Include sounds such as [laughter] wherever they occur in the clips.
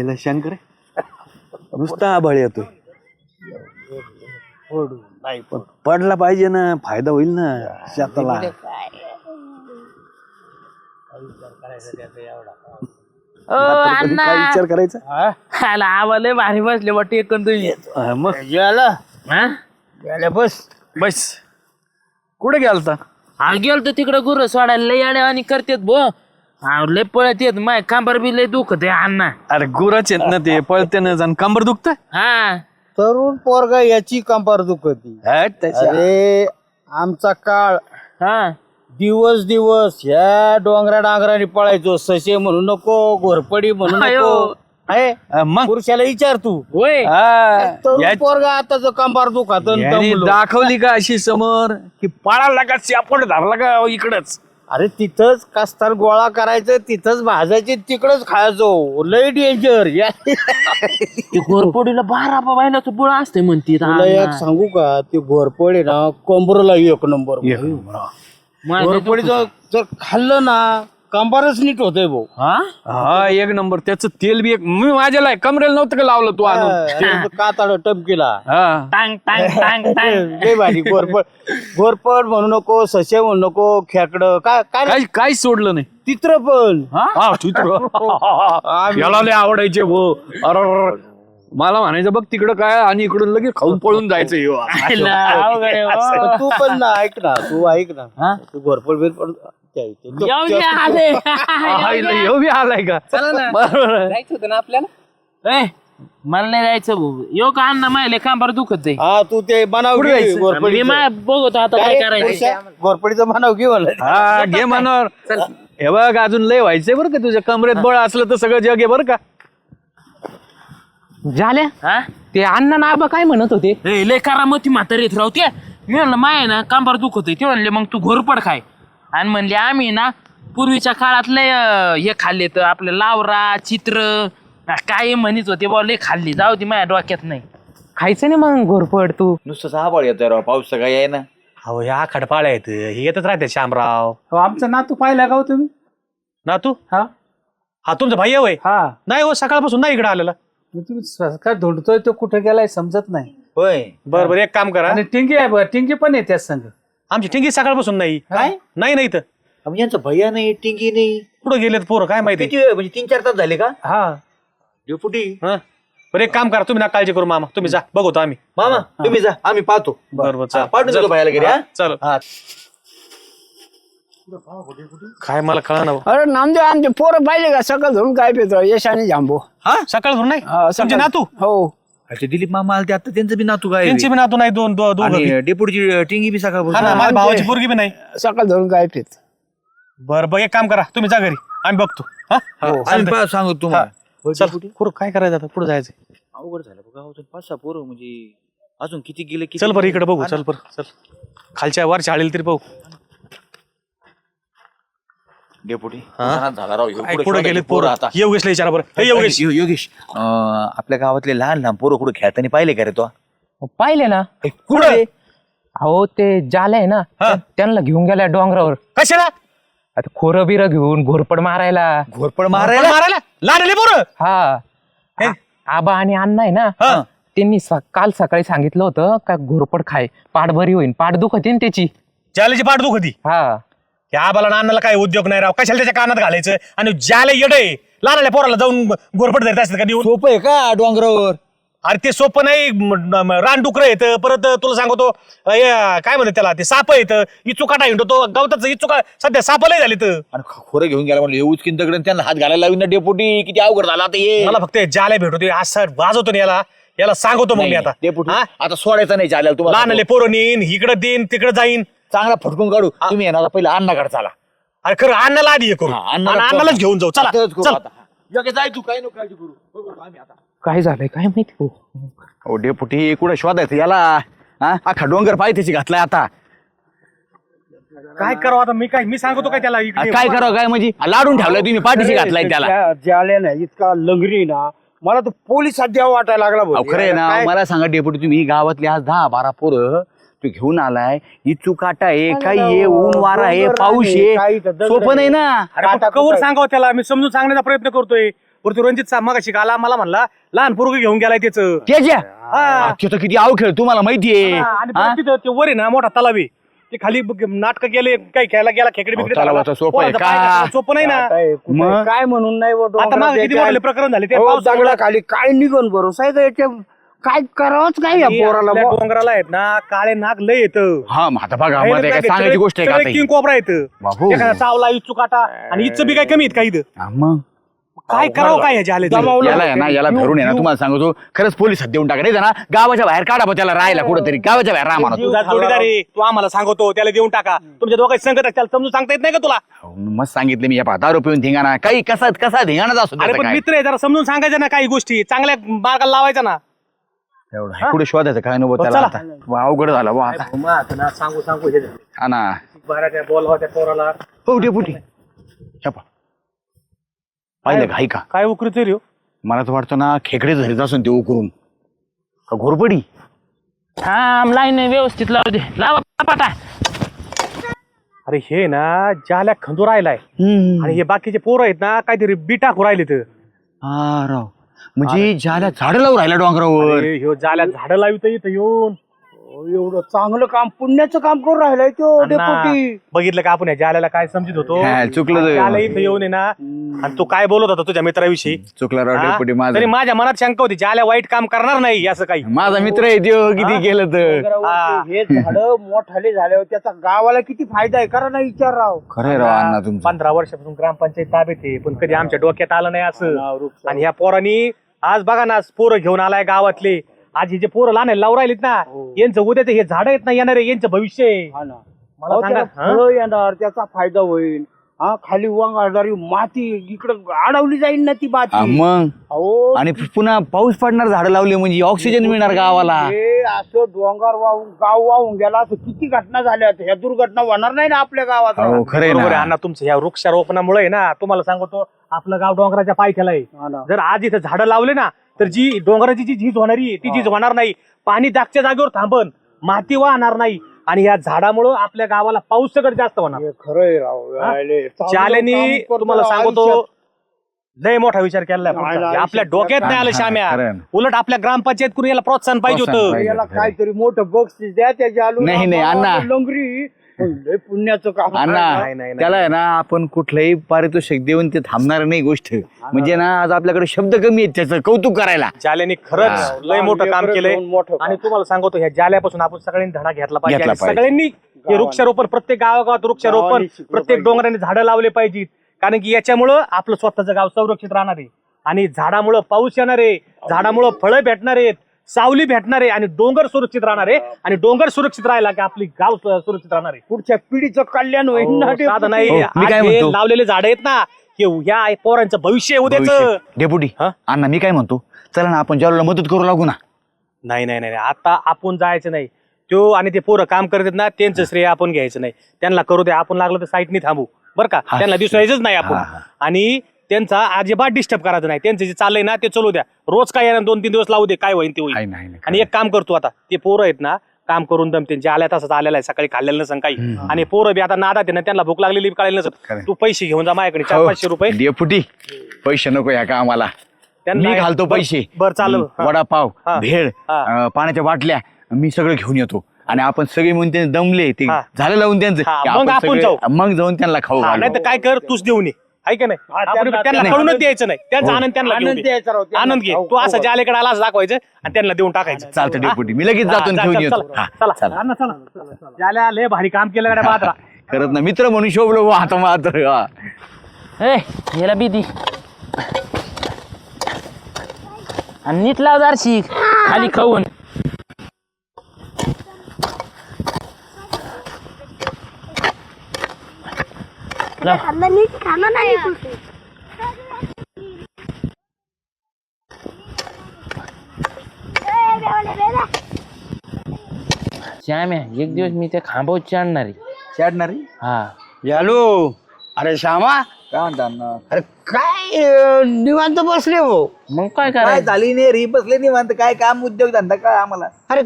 आईला शंकर [laughs] नुसता आभाळ येतोय. फोडू नाही पण पडला पाहिजे ना फायदा होईल ना शेताला. ओ म्हातारपणी अण्णा. काय विचार करायचा? खायला आवाले भारी बसले वाटते तुम्ही हा, मग? गेला हा? गेला बस. बस. कुठे गेलता? हा गेल तर तिकडे गुरु सोडायला. लय आणि करतेत भो. हा लय पळत येत. माय खांबर बी लय दुखत आहे अण्णा. अरे गुराच येत ना ते पळते ना जाण कंबर दुखत हा. तरुण पोरगा याची कंपार दुखती. अरे आमचा काळ. हा. दिवस दिवस ह्या डोंगरा डांगराने पळायचो. ससे म्हणू नको घोरपडी म्हणू नको. आहे मग? पुरुषाला विचार तू. होय. हा, तरुण या- पोरगा आताच कंपार दुखात याने दाखवली का अशी समोर की पळाला का सापड धरला का इकडच? अरे तिथंच कास्तार गोळा करायचं तिथंच भाजायचे तिकडच खायचो. लय डेंजर ते घोरपडीला बारा बायलाचं बुळ असते म्हणते तुला एक सांगू का? ते घोरपडे ना कोंबरला एक नंबर. घोरपडीचं जर खाल्लं ना कंबारच नीट होतंय भाऊ. हा? एक नंबर. त्याचं तेल बी एक मी माझ्याला कमरेला नव्हतं का लावलं तू आणून? काताड टपकीला. हा. टांग टांग टांग [laughs] टांग. लय भारी घोरपड घोरपड म्हणू नको ससे म्हणू नको खेकड. काय काय काही काहीच सोडलं नाही. चित्र पण हा चित्र. [laughs] याला लय आवडायचे भो अरे मला म्हणायचं बघ तिकडं काय आणि इकडून लगेच खाऊन पळून जायचं ह्यो. आईला अवघड आहे, हो. पण तू पण ना ऐक ना तू ऐक ना. हा? तू घोरपड बिरपड त्या इथे. येऊ दे आले। [laughs] आईला ह्यो बी आलाय का? बरोबर ए, मला नाही जायचं भाऊ. यो का अण्णा मायले खांबार दुखत आहे. हा तू ते बनाव घे? मी घोरपडीचं. माय बघतो आता काय करायचं. घोरपडीचं बनाव घे म्हणलं हा घे मनावर हे बघ अजून लय व्हायचंय बरं का तुझ्या कमरेत बळ असलं तर सगळं जग आहे बरं का? झाल्या? हा? ते अण्णा ना आबा काय म्हणत होते? ए, लय करामती म्हातारी येत राहते मी म्हणलं माय ना कांबार दुखत आहे. ते म्हणले मग तू घोरपड खाय. आणि म्हणले आम्ही ना पूर्वीच्या काळात लय अं, हे खाल्ले तर आपलं लावरा चित्र काय म्हणत होते बा लय खाल्ली. जाऊ दे माझ्या डोक्यात नाही. खायचं नाही मग घोरपड तू. नुसतं आभाळ येतोय राव पाऊस सगळा आहे ना. अहो ह्या खडपाळ्या आहेत हे येतच राहते श्यामराव आमचा नातू पाहिला का हो तुम्ही? ना तू हा. हा तुमचा भाई होय? हा. नाही हो सकाळपासून नाही इकडे आलेला. मग तुम्ही संस्कार धुंडतोय तो कुठे गेलाय समजत नाही. होय. बरं बरं एक काम करा. आणि टिंगी आहे बरं टिंगी पण आहे त्याच संग. आमची टिंगी सकाळपासून नाही. काय? नाही नाही तर यांचं भैया नाही टिंगी नाही. कुठं गेलेत पोरं? काय माहिती? किती वेळ म्हणजे तीन चार तास झाले का? हा. डेपुटी हा. बरं एक काम करा तुम्ही ना काळजी करू मामा. तुम्ही जा. बघतो आम्ही. मामा तुम्ही जा. आम्ही पाहतो. बरं बरं हा, चल पाठवून देतो भैयाला घरी हा? चल. हा. काय मला कळा ना अरे नामदेव आमचे पोरं पाहिजे का? सकाळ धरून काय पितो यश आणि जांबू सकाळ धरून नाही? हा, तुमचे सकाळ- नातू? हो. अच्छा दिलीप मामा आलते आता त्यांचं बी नातू काय त्यांची बी नातू नाही दोन दो- दोघं बी. आणि डेपुटीची टिंगी बी हा ना सकाळ माझ्या भावाची पोरगी बी नाही. सकाळ धरून काय पित बरं बघ एक काम करा तुम्ही जा घरी आम्ही बघतो. हा? आम्ही पा- सांगतो तुम्हाला. चल कुठं काय करायचं आता? पुढे जायचं अवघड झालं बघा अजून पाच सहा पोरं म्हणजे अजून किती गेले किती चल बरं इकडे बघू चल बरं चल. खालच्या वर शाळेला तरी बघू. डेपुटी हा? उन्हाळ्यात झाला राव ह्यो. काय पुढे गेलेत पोरं पोरं. आता. योगेशला विचारा बरं. हे योगेश यो- योगेश अं, आपल्या गावातले लहान लहान पोरं कुठे खेळताना पाहिले का रे तो? पाहिले ना. कुठे? अहो ते जाले आहे ना. हा. त्यांना घेऊन गेल्या डोंगरावर. कशाला? आता खोरं बिरं घेऊन घोरपड मारायला. घोरपड मारायला? मारायला. लाडले पोरं? हा. आ- आबा आणि अण्णा आहे ना हा. त्यांनी स- काल सकाळी सांगितलं होतं का घोरपड खाय पाठ बरी होईल पाठ दुखत ना त्याची. जालेची पाठ दुखती? हा. या आबाला नानाला काय उद्योग नाही राव. कशाला त्याच्या कानात घालायचं? आणि ज्याला येडे लहानल्या पोराला जाऊन गोरपट धरत असतात का देऊन सोपं आहे का डोंगरावर? अरे ते सोपं नाही रानडुकर येतं परत तुला सांगतो अं, हे, काय म्हणतात त्याला ते साप येतं इचुकाटा हिंडतो तो गवताचं इचुका सध्या साप लय झाले तर आणि खोरं घेऊन गेला म्हणलं दगड आणि त्यांना हात घालायला लावून ना डेपुटी. किती अवघड झाला आता ये मला फक्त जाले भेटतो असं वाजवतो ना याला. याला सांगतो मग मी आता. डेपुटी. हा? आता सोडायचं नाही चालेल तुम्हाला लहानले पोरं नेईन इकडं देईन तिकडं जाईन. चांगला फटकून काढू. तुम्ही येणार पहिला अन्नाकडे चला. अरे खरं अण्णाला आधी हे करू. हा, आणि अण्णाला अण्णालाच घेऊन जाऊ. चला आताच करू चल. आता. योग्य जाय तू काही नको काळजी करू. बघू आम्ही आता. काय झालंय काय माहिती? हो. हो डेपुटी कुठं शोधायचं याला? हा? अख्खा डोंगर पायथ्याची घातलाय आता. काय करावं आता? मी काय मी सांगतो काय त्याला आ, इकडे काय करावं काय म्हणजे? आ, लाडून ठेवलाय तुम्ही पाठीशी घातलाय त्याला. ज्याले ना इतका लंगरी ना मला तर पोलिसात द्यावा वाटायला लागला भाऊ. खरं आहे ना काय- मला सांगा डेपुटी तुम्ही गावातले आज दहा बारा पोरं तू घेऊन आलाय. ही चुकाटा आहे काही आहे? ऊन वारा आहे पाऊस आहे, आहे सोपं नाही ना? अरे कवर सांगावं त्याला? मी समजून सांगण्याचा प्रयत्न करतोय. वरती रणजित मागाशी आला मला म्हणला लहान पोरग घेऊन गेलाय त्याचं. त्याच्या. तो तर किती अवखेळ तुम्हाला माहितीये हा, आणि? परत तिथं ते वर आहे ना मोठा तलावी ते खाली नाटक गेले काही खेळायला गेला खेकडे बिकडे सोपं आहे नाही ना? काय कुठे मग? काय म्हणून नाही आता मग किती प्रकरण झाले ते पाऊस खाली काय निघून भरोसा आहे का याच्या काय करावंच काय या आणि पोराला आपल्या बुवा? डोंगराला आहेत ना काळे नाग लय येत. हा मग आता बघा मध्ये काय सांगायची गोष्ट आहे का आता ही? किंग कोबरा येत बाबू. एखादा चावला इच्छू काटा आणि इच्छू बी काय कमी आहेत का इथं? हा, मग? काय करावं काय ह्याच्या आले याला आहे ना याला धरून आहे ना तुम्हाला सांगतो खरंच पोलिसात देऊन टाकायचं ना गावाच्या बाहेर काढा बा त्याला राहायला कुठंतरी. गावाच्या बाहेर राहा म्हणा तू. तुझा जोडीदार आहे. तू आम्हाला सांगतो त्याला देऊन टाका. तुमच्या दोघांची संगत आहे, त्याला समजून सांगता येत नाही का तुला? अहो, मस्त सांगितलं मी या पहा, दारू पिऊन धिंगाणा. काही कसा कसा धिंगाणाच असतो अरे त्याचा पण काय. मित्र आहे जरा समजून सांगायचं ना काही गोष्टी. चांगल्या मार्गाला लावायचा ना. एवढं. कुठे शोधायचं? काय नको त्याला चला. आता? वा, अवघड झालं वा. आता सांगू सांगू हे हा ना. बाराच्या बोलवा त्या पोराला. पुटी पुटी छपा पाहिलं का? ऐका. काय उकरी तरी मला तर वाटतं ना खेकडे धरीत असून ते उकरून. का घोरपडी? थांब लाईन व्यवस्थित लावू दे. लावा पाटा अरे हे ना ज्याला खंदू राहिलाय आणि हे बाकीचे पोरं आहेत ना काहीतरी बिटाकू राहिले तर हा राव. म्हणजे ज्याला झाड लावून राहिला डोंगरावर. अरे ह्यो जाल्या झाडं लावित इथं येऊन एवढं चांगलं काम पुण्याचं काम करून राहिलाय तो अण्णा, बघितलं का आपण या जाल्याला काय समजत होतो? हा, चुकलं. जाल्या इथं येऊन आहे ना आणि तू काय बोलत होता तुझ्या मित्राविषयी? चुकला राव हा? डेपुटी तरी माझा माझ्या मनात शंका होती जाल्या वाईट काम करणार नाही असं काही. माझा मित्र आहे त्यो किती केलं तर. हे. झाड मोठाले झाल्यावर त्याचा गावाला किती फायदा आहे करा ना विचार राव. खरंय राव अण्णा तुमचं. पंधरा वर्षापासून ग्रामपंचायत ताब्यात आहे पण कधी आमच्या डोक्यात आलं नाही असं. आणि ह्या पोरांनी आज बघा ना पोरं घेऊन आलाय गावातले. आज हे जे पोरं लहान लावून राहिलीत ना यांचं उद्याचं हे झाड आहेत ना येणार यांचं भविष्य आहे. हा ना. मला सांगा, फळं येणार त्याचा फायदा होईल. हा खाली वांगाळणारी माती इकडं अडवली जाईल ना ती हा, माती मग? अहो. आणि पुन्हा पाऊस पडणार झाड लावले म्हणजे ऑक्सिजन मिळणार गावाला. हे असं डोंगर वाहून गाव वाहून गेला असं किती घटना झाल्या ह्या दुर्घटना होणार नाही ना आपल्या गावात. हो खरंय बरोबर आहे ना अण्णा तुमचं ह्या वृक्षारोपणामुळे ना तुम्हाला सांगतो आपलं गाव डोंगराच्या पायथ्याला आहे. हा ना. जर आज इथं झाडं लावले ना तर जी डोंगराची जी झीज होणारी आहे, ती झीज होणार नाही. पाणी दागच्या जागेवर थांबन. माती वाहणार नाही. आणि या झाडामुळं आपल्या गावाला पाऊस सगळं जास्त होणार खरंय राव यायले. चांगलं शालेनी काम करतो तुम्हाला सांगतो आयुष्यात. लय मोठा विचार केलाय पुढचा. आपल्या डोक्यात नाही आलं खरं आहे. उलट आपल्या ग्रामपंचायत करून याला प्रोत्साहन पाहिजे प्रोत्साहन होतं पाहिजे. याला काहीतरी मोठं बक्षीस द्या त्याच्या आलू नाही, नाही, अण्णा. लंगरी लय पुण्याचं काम नाही, नाही, नाही. त्याला आहे ना आपण कुठलंही पारितोषिक देऊन ते थांबणार नाही गोष्ट. म्हणजे ना आज आपल्याकडे शब्द कमी आहेत त्याचं कौतुक करायला. जाल्याने खरंच लय मोठं काम केलंय. मोठं काम. आणि तुम्हाला सांगतो ह्या जाल्यापासून आपण सगळ्यांनी धडा घेतला पाहिजे. घेतला आणि पाहिजे. सगळ्यांनी हे वृक्षारोपण प्रत्येक गावागावात वृक्षारोपण गावाने शिकलं प्रत्येक पाहिजे. डोंगराने झाडं लावले पाहिजेत. कारण की याच्यामुळं आपलं स्वतःचं गाव संरक्षित राहणार आहे. आणि झाडामुळं पाऊस येणार आहे. झाडामुळं फळं भेटणार आहेत. सावली भेटणार आहे आणि डोंगर सुरक्षित राहणार आहे आणि डोंगर सुरक्षित राहिला की आपली गाव सु- सुरक्षित राहणार आहे पुढच्या पिढीचं कल्याण होईल ना हो, डेपुटी. साधं नाही हो, मी आज काय हे म्हणतो? लावलेले झाड आहेत ना हे ह्या पोरांचं भविष्य आहे उद्याचं. डेपुटी हा? अण्णा मी काय म्हणतो चला ना आपण ज्याला मदत करू लागू ना नाही नाही नाही नाही. आता आपण जायचं नाही तो आणि ते पोरं काम करतात ना त्यांचं श्रेय आपण घ्यायचं नाही त्यांना करू दे आपण लागलं तर साईटनी थांबू बरं का हा. त्यांना दिसायचंच नाही आपण हा, हा. आणि त्यांचा अजिबात डिस्टर्ब करायचं नाही. त्यांचं जे चाललंय ना ते चालू द्या. रोज काय येणार दोन तीन दिवस लावू दे काय होईल ते होईल नाही, नाही, आणि एक काम करतो आता ते पोरं आहेत ना काम करून दमते जे आल्या तसंच आलेला आहे सकाळी खाल्लेलं नसेल काही. आणि पोरं बी आता नादात आहे ना त्यांना भूक लागलेली नसेल खरंय. तू पैसे घेऊन जा माझ्याकडे चार हो, पाचशे रुपये. डेपुटी पैसे नको या कामाला. त्यांना- मी घालतो पैसे. बरं चालू वडापाव. भेळ पाण्याच्या बाटल्या मी सगळं घेऊन येतो. आणि आपण सगळे म्हणून ते दमले ते. झालं लावून त्यांचं. मग आपण जाऊ. मग जाऊन त्यांना खाऊ. नाही तर काय कर तूच देऊन ये. आहे का नाही? हा, आपण त्यांना- कळूनच द्यायचं नाही. त्यांचा आनंद त्यांना घेऊ आनंद दे. द्यायचा राव, त्यांना. आनंद घे. तू असं खाऊ ज्या अलीकडे आलाच दाखवायचं आणि त्यांना देऊन टाकायचं. चालतं हा? डेपुटी. मी लगेच हा, जातो आणि घेऊन चल, येतो. चल, हा, चला. चला. अण्णा, चला ज्याला लय भारी काम केलं गड्या बाजरा. करत ना मित्र म्हणून शोभलो बुवा आता मात्र हा. ए याला भीती. आणि नीट लाव दारशी खाली खाऊन. श्याम आहे एक दिवस मी त्या खांबावर चढणार आहे. चढणारी हा. यालो. अरे श्यामा काय म्हणता? अरे काय अं, निवांत बसले हो? मग काय काय करायचं झाली नाही री? बसले निवांत. काय काम उद्योग धंदा काय आम्हाला? अरे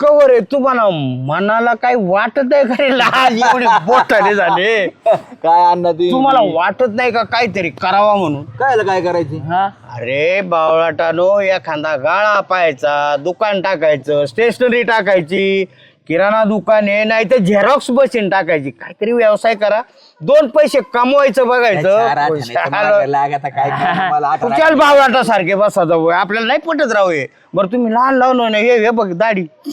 कवर आहे तुम्हाला मनाला काही वाटत आहे का रे लाज? एवढे बोटाने झाले. [laughs] काय अण्णा ते तुम्हाला वाटत नाही का काहीतरी करावा म्हणून? काय काय करायचं? हा? अरे बावळाटानो एखादा गाळा पाहायचा दुकान टाकायचं स्टेशनरी टाकायची किराणा दुकान आहे नाही तर झेरॉक्स मशीन टाकायची. काहीतरी व्यवसाय करा. दोन पैसे कमवायचं बघायचं. चल बावळाटा सारखे बसा जाऊ. आपल्याला नाही पटत राहू हे. बरं तुम्ही लहान लावून हे हे बघ दाढी. [laughs]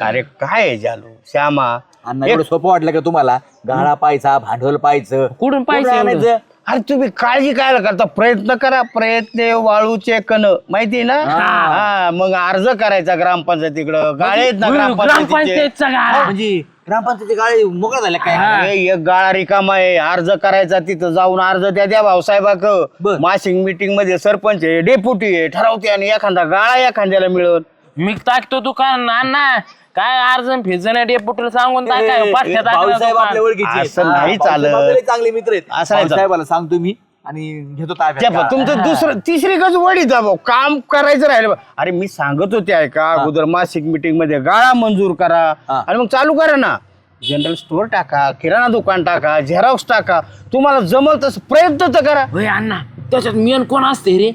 अरे काय आहे जालू? श्यामा अण्णा एवढं सोपं वाटलं का तुम्हाला? गाळा पाहायचा भांडवल पाहायचं. कुठून पैसे आणायचं? अरे तुम्ही काळजी काय करता? प्रयत्न करा प्रयत्न वाळूचे कण. माहिती ना? हा. मग अर्ज करायचा ग्रामपंचायतीकडं. गाळे आहेत ना ग्रामपंचायतीचे? ग्रामपंचायतचा गाळा. म्हणजे ग्रामपंचायती गाळे मोकळा झाल्या काय? अरे, एक गाळा रिकामा आहे. अर्ज करायचा तिथं जाऊन अर्ज त्या द्या भाऊसाहेबाक बर. मासिक मीटिंगमध्ये सरपंच आहे डेप्युटी आहे ठरवते आणि एखादा गाळा एखाद्याला मिळत मी टाकतो दुकान अण्णा काय अर्जन फिजन डेपुटीला सांगून टाकाय पाठ्यात भाऊसाहेब आपल्या ओळखीचे आहेत. असं नाही हा, चालत. भाऊसाहेब आपले चांगले मित्र आहेत. असं नाही चालत. भाऊसाहेबाला सांगतो मी आणि घेतो ताब्यात. तुमचं दुसरं तिसरी कच वडीत भाऊ काम करायचं राहिलं बा. अरे मी सांगत होते ऐका. अगोदर मासिक मीटिंगमध्ये गाळा मंजूर करा. हा. आणि मग चालू करा ना. जनरल स्टोअर टाका किराणा दुकान टाका झेरॉक्स टाका. तुम्हाला जमल तसं प्रयत्न तर करा. होय अण्णा त्याच्यात मेन कोण असते रे?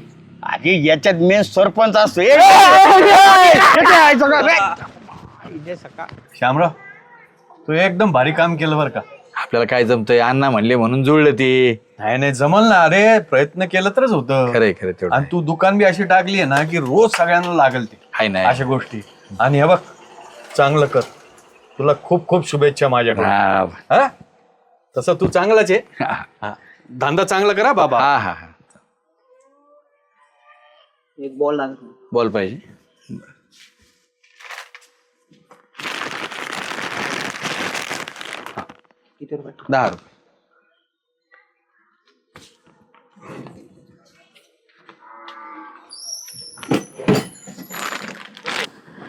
अरे याच्यात मेन सरपंच असतो. ए, ए, ए, ए, ए, ए, ए, सगळं, ए. श्यामराव तू एकदम भारी काम केलं बरं का. आपल्याला काय जमतंय? अण्णा म्हणले म्हणून जुळलं ते. नाही नाही जमल ना. अरे प्रयत्न केला तरच होतं. खरंय खरंय तेवढं आणि तू दुकान बी अशी टाकली आहे ना की रोज सगळ्यांना लागल ती. हाय नाही अशा गोष्टी. आणि हे बघ चांगलं कर. तुला खूप खूप शुभेच्छा माझ्याकडे हा. हा? तसं तू चांगलाच आहे. हा. धंदा चांगला करा बाबा. हा हा. एक बॉल लागत बोल पाहिजे. किती रुपये दहा रुपये.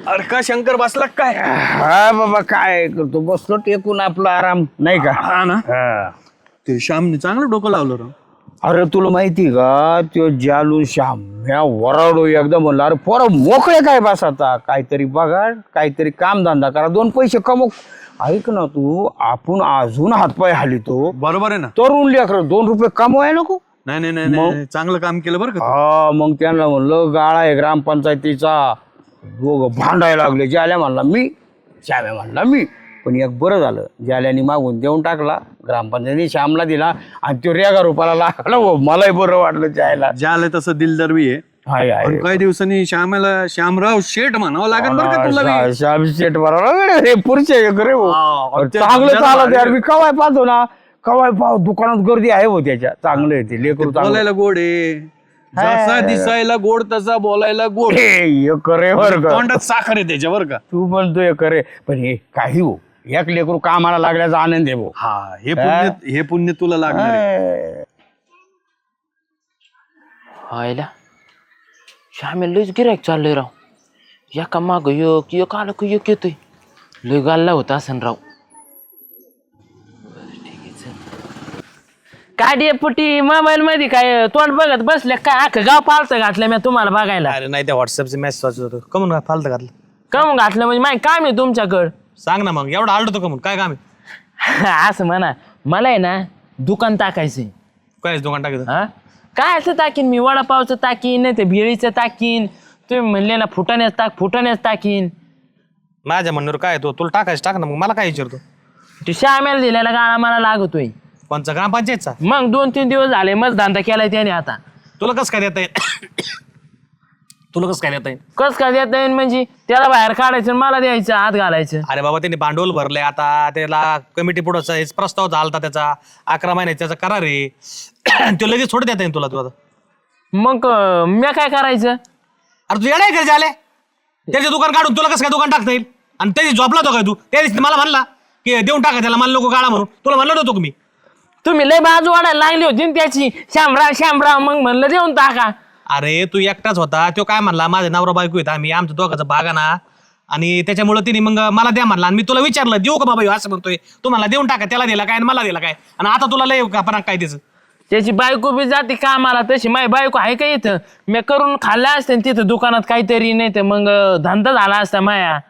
अरे का शंकर बसला काय? हा बाबा काय करतो? बसलो टेकून आपला आराम नाही का? हा ना? हा. ते श्यामने चांगलं डोकं लावलं राव. अरे तुला माहिती का? त्यो जालू श्याम म्या वराडो एकदम म्हणलं अरे पोरं मोकळे काय बस आता? काहीतरी बघा काहीतरी कामधंदा करा दोन पैसे कमव. ऐक ना तू आपण अजून हातपाय हालितो. बरोबर आहे ना? तरुण लेकर दोन रुपये कमवाय नको. नाही नाही नाही, नाही चांगलं काम केलं बरं का तू. हा मग त्यांना म्हणलं गाळा आहे ग्रामपंचायतीचा. दोघं भांडायला लागले. ज्याल्या म्हणला मी श्याम्या म्हणला मी. पण एक बरं झालं. ज्याल्याने मागून देऊन टाकला ग्रामपंचायतीने श्यामला दिला आणि तो रेगा रुपाला लागला. हो, मलाही बरं वाटलं जायला. ज्या आलं तसं दिलदरबी आहे. हाय हाय. पण काही दिवसांनी श्यामाला श्यामराव शेठ म्हणावं लागेल बरं का तुला बी. श्याम शेट बरोबर रे पुढचे एक रे हो. हा, ते चांगलं चालत यार मी कवाय पाहतो ना. कवाय पाहतो दुकानात गर्दी आहे हो त्याच्या. चांगलं आहे ते. लेकरू चांगलं. बोलायला गोड आहे. जसा दिसायला गोड तसा बोलायला गोड. हे, एक रे बर का. तोंडात साखर आहे त्याच्या बरं का. तू म्हणतो एक रे. पण हे काही हो. एक लेकरू कामाला लागल्याचा आनंद आहे भाऊ. हा हे पुण्य हे. पुण्य तुला लागणार आहे. हे. हायला श्यामे लयच गिरायक चाललंय राव. एका माग एक एक आलं की एक येतोय. लय गाल्ला होता असन राव. काय डेपुटी मोबाईल मध्ये काय तोंड बघत बसले काय? अख्खं गाव पालतं घातलं मी तुम्हाला बघायला. अरे नाही त्या व्हॉट्सअपचे मेसेज वाचत होतो. कमून फालतं घातलं. कम घातलं म्हणजे माय काम आहे तुमच्याकडं. सांग ना मग एवढा आलतो कमून काय काम आहे? [laughs] असं म्हणा मला आहे ना दुकान टाकायचंय. काय दुकान टाकायचं? हा? काय असं टाकीन मी? वडापावचं टाकीन नाही ते भेळीचं टाकीन. तुम्ही म्हणले ना फुटाण्याच टाक फुटाण्याच टाकीन. माझ्या म्हणण्यावर काय तो? तुला टाकायचं टाक ना मग मला काय विचारतो? ते श्यामेला दिलेला गाळा मला लागतोय. कोणचा? ग्रामपंचायतचा? मग दोन तीन दिवस झाले मग धंदा केलाय त्याने आता. तुला कसं काय देता येईल तुला कसं काय देता येईल? कस काय देता येईल म्हणजे? त्याला बाहेर काढायचं आणि मला द्यायचं हात घालायचं. अरे बाबा त्यांनी भांडवल भरलंय. आता त्याला कमिटी पुढचा हेच प्रस्ताव झालता त्याचा. अकरा महिन्याचा त्याचा करार आहे. [clears throat] तो लगेच थोडं देता येईल तुला तू आता मग अं, मी काय करायचं? अरे तू येणार घरी आले त्याचे दुकान काढून तुला कसं काय दुकान टाकता येईल? आणि त्याची झोपला तो काय तू? त्या दिवशी मला म्हणला की देऊन टाका त्याला मला लोक काढा म्हणून. तुला म्हणलं नव्हतं का मी? तुम्ही लय बाजू वाढायला लागली होती ना त्याची. शामराव शामराव मग म्हणलं देऊन टाका. अरे तू एकटाच होता. तो काय म्हणला माझा नवरा बायको येत आम्ही आमचं दोघाचा बागा ना. आणि त्याच्यामुळे तिने मग मला द्या म्हणला. आणि मी तुला विचारलं देऊ का बाबा ह्यो? असं म्हणतोय. तू मला देऊन टाका त्याला दिला काय आणि मला दिला काय? आणि आता तुला लय का पण काय त्याचं? त्याची बायको बी जाते कामाला तशी माझी बायको आहे का इथं? मी करून खाल्ल्या असते तिथं दुकानात काहीतरी नाही तर मग अं, धंदा झाला असता माया.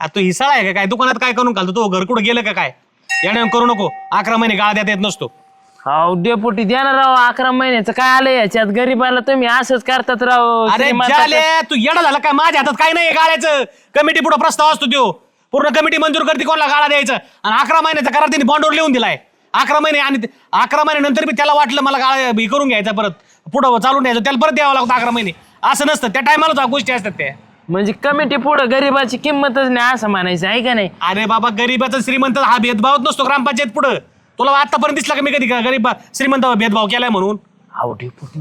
आ, तू हिसाळा आहे का काय? दुकानात काय करून घालतो तो घर कुठं गेलं का काय? येणं करू नको. अकरा महिने गाळा देता येत नसतो. अहो डेपुटी द्या ना राव अकरा महिन्याचं काय आलं याच्यात? गरीबाला तुम्ही असंच करतात राव अरे श्रीमंताचं- तू येडा झाला काय? माझ्या हातात काय नाही गाळ्याचं. कमिटी पुढे प्रस्ताव असतो त्यो. पूर्ण कमिटी मंजूर करते कोणाला गाळा द्यायचं? आणि अकरा महिन्याचा करार त्यांनी बॉन्डवर लिहून दिलाय. अकरा महिने आणि ते- अकरा महिन्यानंतर मी त्याला वाटलं मला गाळा हे करून घ्यायचा परत. पुढं चालून द्यायचं त्याला परत द्यावं लागतं अकरा महिने. असं नसतं त्या टायमाला गोष्टी असतात त्या. म्हणजे कमिटी पुढं गरीबाची किंमतच नाही असं म्हणायचं आहे का नाही? अरे बाबा गरीबाचा श्रीमंत हा भेदभाव नसतो ग्रामपंचायत पुढं. तुला आतापर्यंत दिसला का मी कधी? का गरीब श्रीमंत भेदभाव केलाय म्हणून. अहो डेपुटी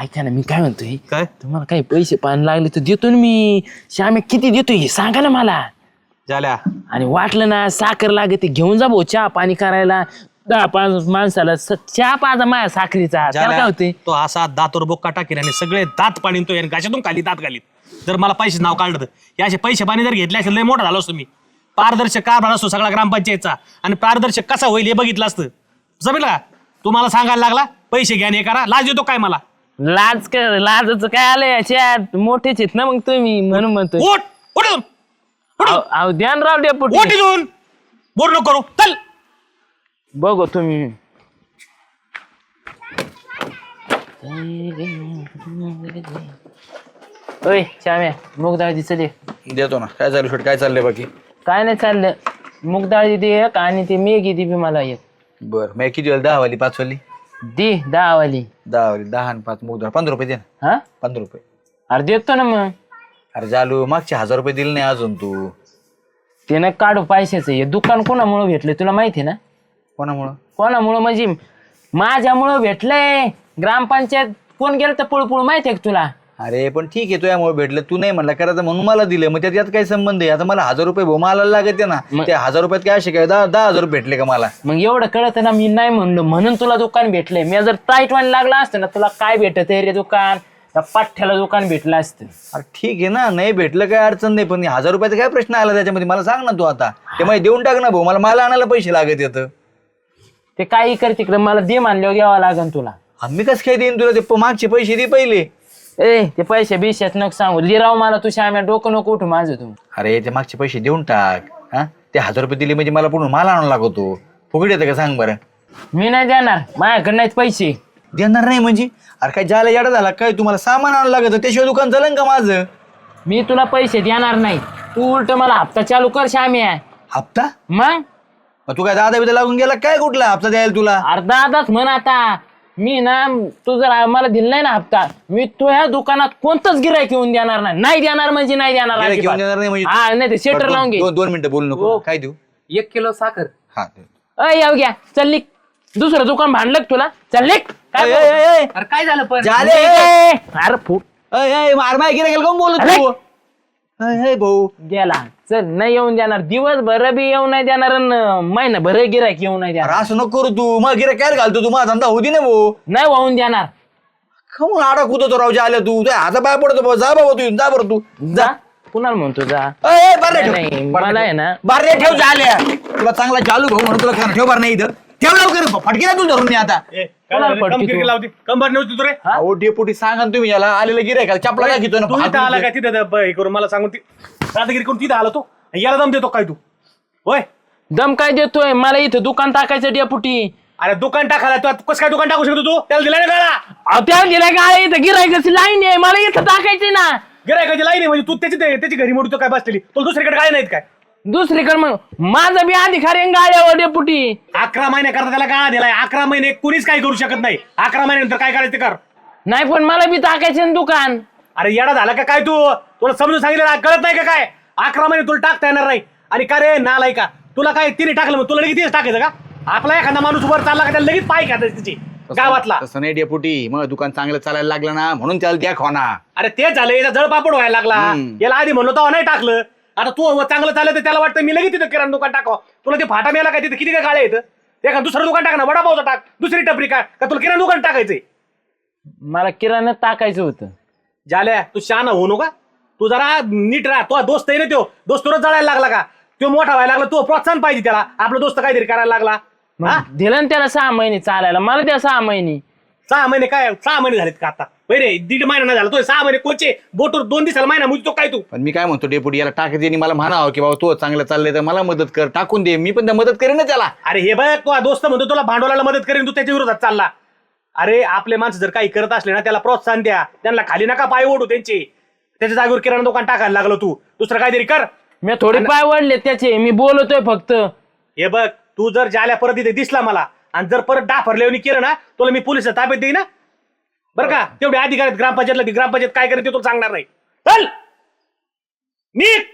ऐका ना मी काय म्हणतोय? काय? तुम्हाला काही पैसे पाणी लागले तर देतो ना मी. श्यामे किती देतोय हे सांगा ना मला. झाल्या. आणि वाटलं ना साखर लागते घेऊन जा भाऊ चहा पाणी करायला. दहा पाच माणसाला स- चहा पाजा माया साखरीचा. त्याला काय होते तो असा दातवर बोक्का टाकील आणि सगळे दात पाणी तो आणि गाशातून खाली दात घालीत. जर मला पैसे नाव काढलं तर. हे असे पैसे पाणी जर घेतले असेल लय मोठा झालो असतो मी. पारदर्शक कारभार असतो सगळा ग्रामपंचायतचा. आणि पारदर्शक कसा होईल हे बघितलं असतं. जमेल का? तुम्हाला सांगायला लागला पैसे घ्या आणि हे करा. लाज देतो काय मला? लाज कर लाजच काय आलं याच्यात मोठेच आहेत ना मग तुम्ही म्हणून. अहो अहो, ध्यान राव ओट डेपुटी इथून! बोर नको करू. चल! बघू तुम्ही. ओय श्याम्या मूग डाळ चल. देतो ना. काय चालू शेट काय चाललंय बाकी? काय नाही चाललं. मूग डाळ दे एक आणि ते मेगी दे बी मला एक. बर मग किती दहा वाली? पाच वाली दे दहा वाली दहा वाली दहा आणि पाच मुगदार पंधरा रुपये दे ना. हा? पंधरा रुपये. अरे देतो ना मग. अरे जालू मागचे हजार रुपये दिले नाही अजून तू. ते ना काढू पैशाचं. हे दुकान कोणामुळं भेटलं तुला माहिती आहे ना? कोणामुळं? कोणामुळं? म्हणजे माझ्यामुळं भेटलंय. ग्रामपंचायत कोण गेलं तर पळपळ माहिती आहे का तुला? अरे पण ठीक आहे तुझ्यामुळे भेटलं. तू नाही म्हणला करायचं म्हणून मला दिलं. मग त्यात यात काय संबंध आहे? आता मला हजार रुपये भाऊ मला लागत ना मग- त्या हजार रुपयात काय असे काय? दहा दहा हजार रुपये भेटले का मला? मग एवढं कळत ना मी नाही म्हणलो. म्हणून तुला दुकान भेटलंय. मी जर टाईट वाणी लागला असतं ना तुला काय भेटत रे दुकान? त्या पाठ्याला दुकान भेटलं असतं. अरे ठीक आहे ना नाही भेटलं काय अडचण नाही पण हजार रुपयाचा काय प्रश्न आला त्याच्यामध्ये? मला सांग ना तू आता. ते मला देऊन टाक ना भाऊ मला मला आणायला पैसे लागत येतं ते काही कर तिकडे मला दे मानल्यावर घ्यावं लागन तुला. आम्ही कसं काय देईन तुला? ते प- मागचे पैसे दे पहिले. ए ते पैसे बिशात नको सांगू. लिराव मला तू श्याम्या डोकं नको उठू माझं तू. अरे ते मागचे पैसे देऊन टाक हा? ते हजार रुपये दिले म्हणजे मला पुढून मला आणावं लागतो. फुकट येतं का सांग बरं? मी नाही देणार. माझ्याकडे नाहीत पैसे. देणार नाही म्हणजे? अरे काय ज्याला याडा झाला काय तुम्हाला सामान आणावं लागत त्याशिवाय दुकान चालेल का माझं? मी तुला पैसे देणार नाही. तू उलट मला हप्ता चालू कर श्याम्या. हप्ता? मग? मग तू काय दादा बिदा लागून गेला काय कुठला हप्ता द्यायला तुला? अर्धा अर्धाच म्हण आता. मी ना तू जर मला दिला नाही ना हप्ता मी तुझ्या दुकानात कोणतंच गिरायक येऊन देणार नाही. नाही देणार म्हणजे नाही देणार गिऱ्हाईक येऊन अजिबात. देणार नाही म्हणजे हा नाही ते शेटर लावून घे. दोन दोन मिनिटं बोलू नको. काय देऊ? एक किलो साखर. हा दे. अय येऊ घ्या. चल निघ. दुसरं दुकान भांडलं का तुला? चल निघ. काय ए, ए, ए, ए, अरे काय झालं पण? झाले ए, अरे फुट अय, अय, मार माय गिऱ्हाईक गेलं कोण बोलत अरे. तू? अय, भाऊ. गेला. चल नाही येऊन देणार. दिवसभर बी येऊन नाही देणार अन महिनाभर गिरायक येऊन नाही अरे देणार. असं नको करू तू. मग गिऱ्हाईक काय घालतो तू? माझा धंदा होती ना भाऊ. नाही वाहून देणार. खमून आडा कुदतो राव आल्या तू. त्या हाता पाय पडतो भाऊ. जा बाबा तू जा बरं तू. जा. कुणाला म्हणतो जा? ठेव. नाही, बरं मला ठेव. आहे ना. बरं ठेव झाल्या. तुला चांगला चालू भाऊ म्हणून तुला ठेव बरं नाही इथं. ठेव लवकर फटकेला तू धरून आता? ए, कोणाला काय पडते कम किरकिर तू? लावते कंबर नव्हती तू रे अहो डेपुटी सांगा ना तुम्ही याला आलेलं गिऱ्हाईक चपला काय घेतो तू इथं आला ना का तिथं? हे करून मला सांगून ती दादागिरी करून तिथं आला तो. याला दम देतो काय तू? होय? दम काय देतोय? मला इथं दुकान टाकायचं डेपुटी. अरे दुकान टाकायला तू कसं काय दुकान टाकू शकतो तू? त्याला दिला ना गाळा. अहो, त्या गेल्या काय इथं गिरायकाची लाईन आहे. मला इथं टाकायची ना. गिरायकाची लाईन आहे म्हणजे तू त्याची त्याची घरी मोडतो काय बसलेली? तुला दुसरीकडे काय नाहीत काय? दुसरीकडे मग माझं बी अधिकार आहे गाड्यावर डेपुटी अकरा महिने करता त्याला गाळा दिलाय. अकरा महिने कुणीच काही करू शकत नाही. अकरा महिन्यानंतर काय करायचं ते कर. नाही पण मला बी टाकायचं ना दुकान. अरे येडा झाला का काय तू? तुला समजून सांगितलं ना, कळत नाही का काय? अकरा महिने तुला टाकता येणार नाही. आणि का रे नालाय का? तुला काय तिने टाकलं मग? तुला लगेच तिनेच टाकायचं का? आपला एखादा माणूस वर चालला का त्याला लगेच पाय घ्यायचं तिची गावातला. तसं नाही डेपुटी. मग दुकान चांगलं चालायला लागलं ना म्हणून त्याला द्या खोना. अरे तेच झालं याचा जळपापड व्हायला लागला. हम्म. याला आधी म्हणलो तेव्हा नाही टाकलं. आता तू चांगलं चाललं तर त्याला वाटतं मी लगेच तिथं किराणा दुकान टाकावं. तुला ते फाटा मिळाला काय तिथे? किती काय गाळे येतं ते का दुसरं दुकान टाक ना वडापावचं टाक. दुसरी टपरी काय का तुला किराणा दुकान टाकायचंय? मला किराणा टाकायचं होतं. झाल्या. तू शहाणा होऊ नका. तू जरा नीट राहा. तो दोस्त आहे ना तो. दोस्त तुला जळायला लागला का? तो मोठा व्हायला लागला. तो प्रोत्साहन पाहिजे त्याला. आपला दोस्त काहीतरी करायला लागला. हा? दिलं ना त्याला सहा महिने चालायला. मला द्या सहा महिने. सहा महिने काय? सहा महिने झालेत का आता? रे दीड महिना नाही झाला तो सहा महिने कोचे बोटवर दोन दिवसाला महिना मुजतो काय तू? पण मी काय म्हणतो डेपुटी याला टाकत यांनी मला म्हणावं की बाबा तो चांगलं चाललंय तर मला मदत कर टाकून दे. मी पण त्या मदत करेन ना त्याला. अरे हे बघ तो दोस्त म्हणतो तुला भांडवलाला मदत करेन तू त्याच्या विरोधात चालला. अरे आपले माणसं जर काही करत असले ना त्याला प्रोत्साहन द्या. त्यांना खाली नका पाय ओढू त्यांचे. त्याच्या जागेवर किराणा दुकान टाकायला लागलो तू. दुसरं काहीतरी कर. मी थोडे पाय वाढले त्याचे मी बोलतोय फक्त. हे बघ तू जर ज्याला परत इथे दिसला मला आणि जर परत डाफरल्यावर केलं ना तुला मी पोलीस ताब्यात देईन ना बरं का? तेवढे अधिकारी आहेत ग्रामपंचायतला ती ग्रामपंचायत काय करेल ते तुला सांगणार नाही. चल! नीट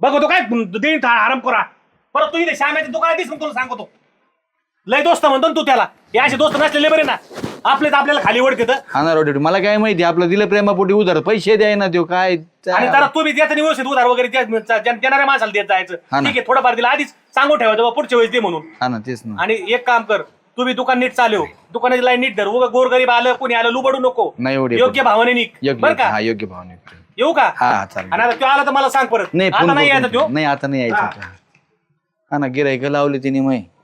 बघतो काय? देईन आराम करा. परत तू इथे श्यामाच्या दुकानात दिस मग तुला सांगतो. लय दोस्त म्हणतो ना तू त्याला. हे असे दोस्त नसलेले बरे ना. आपलेच आपल्याला खाली हा ना राव डेपुटी मला काय माहिती आपलं दिलं प्रेमापोटी उधार पैसे द्याय ना देऊ काय? आणि जरा तू बी त्याचं व्यवस्थित उधार वगैरे ज्या- देणाऱ्या माणसाला देत जायचं. हा ना. ठीक आहे थोडंफार दिला आधीच सांगून ठेवायचं पुढच्या वेळेस दे म्हणून. हा ना तेच ना. आणि एक काम कर तू बी दुकान नीट चालव. दुकानाची लाईन नीट धर. उगा गोरगरीब आलं कोणी आलं लुबडू नको. नाही एवढे योग्य भावाने निघ. योग्य बरं का? हा योग्य भावने येऊ का? हा हा चालेल. आणि आता तो आला तर मला सांग परत. नाही आता फोन नाही. यायचा तो. नाही आता नाही यायचं. हा. ना गिरायक लावले तिने मै